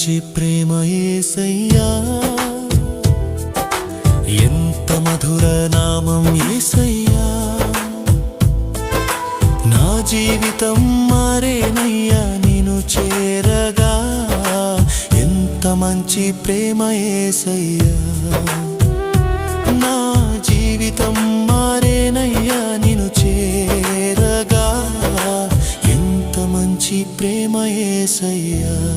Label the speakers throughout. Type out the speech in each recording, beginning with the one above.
Speaker 1: మంచి ప్రేమ ఏసయ్యా. ఎంత మధుర నామం ఏసయ్యా. నా జీవితం మారేనయ్యా నేను చేరగా. ఎంత మంచి ప్రేమ ఏసయ్యా. నా జీవితం మారేనయ్యా నేను చేరగా. ఎంత మంచి ప్రేమ ఏసయ్యా.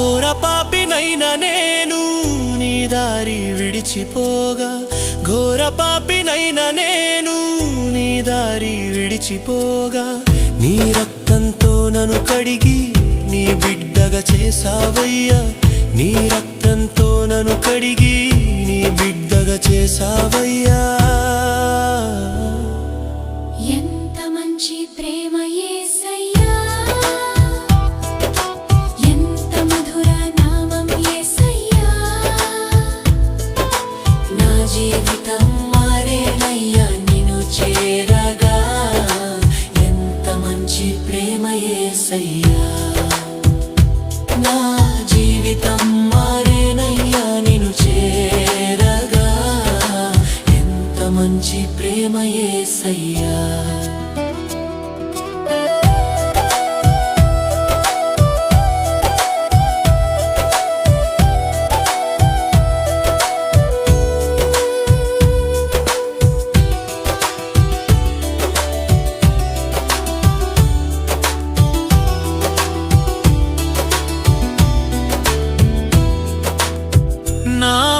Speaker 1: ఘోర పాపినైన నేను నీ దారి విడిచిపోగా. ఘోర పాపినైన నేను నీ దారి విడిచిపోగా. నీ రక్తంతో నన్ను కడిగి నీ బిడ్డగా చేసావయ్యా నీ రక్తంతో నన్ను కడిగి నీ బిడ్డగా చేసావయ్యా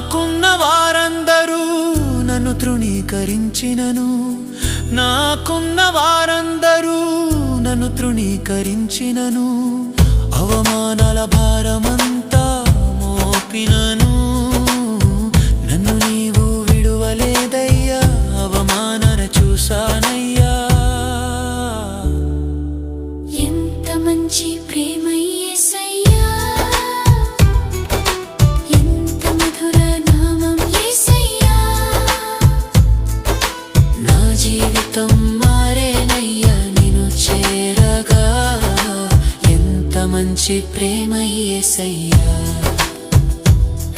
Speaker 1: నాకున్న వారందరూ నన్ను తృణీకరించినను. నాకున్న వారందరూ నన్ను తృణీకరించినను. అవమానాల భారమంతా మోపినను.
Speaker 2: మంచి ప్రేమ ఏసయ్యా.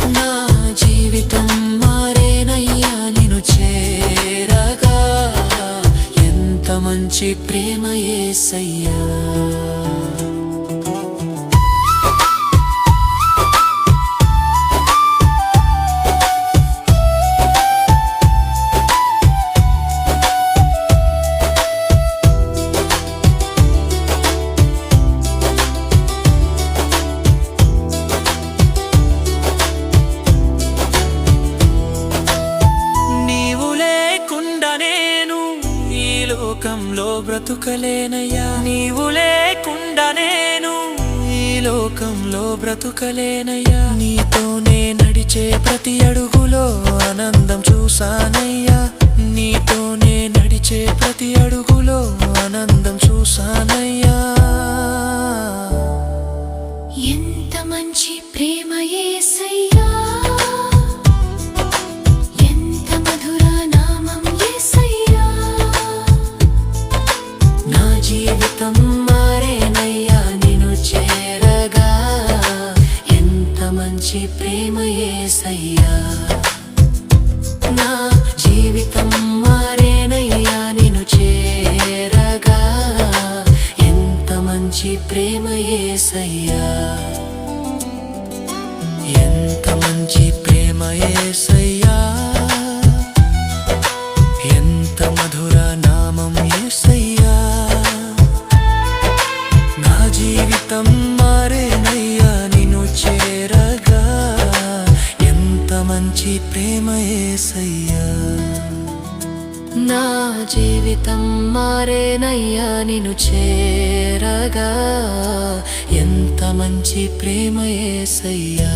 Speaker 2: నా జీవితం మారేనయ్యా నిను చేరగా. ఎంత మంచి ప్రేమ
Speaker 1: ఏసయ్యా. బ్రతుకలేనయ్యా. నీవు లేకుండా నేను ఈ లోకంలో బ్రతుకలేనయ్యా. నీతో జీవితం మారేనయ్యా నిన్ను చేరగా.
Speaker 2: ఎంత మంచి ప్రేమ ఏసయ్యా
Speaker 1: నా జీవితం మారేనయ్యా నేను చేరగా. ఎంత మంచి ప్రేమ ఏసయ్యా ఎంత మంచి ప్రేమ ఏసయ్యా ఇష్టం మారేనయ్యా నిన్ను చేరగా. ఎంత మంచి ప్రేమ ఏసయ్యా. నా జీవితం మారేనయ్యా నిన్ను చేరగా. ఎంత మంచి ప్రేమ ఏసయ్యా.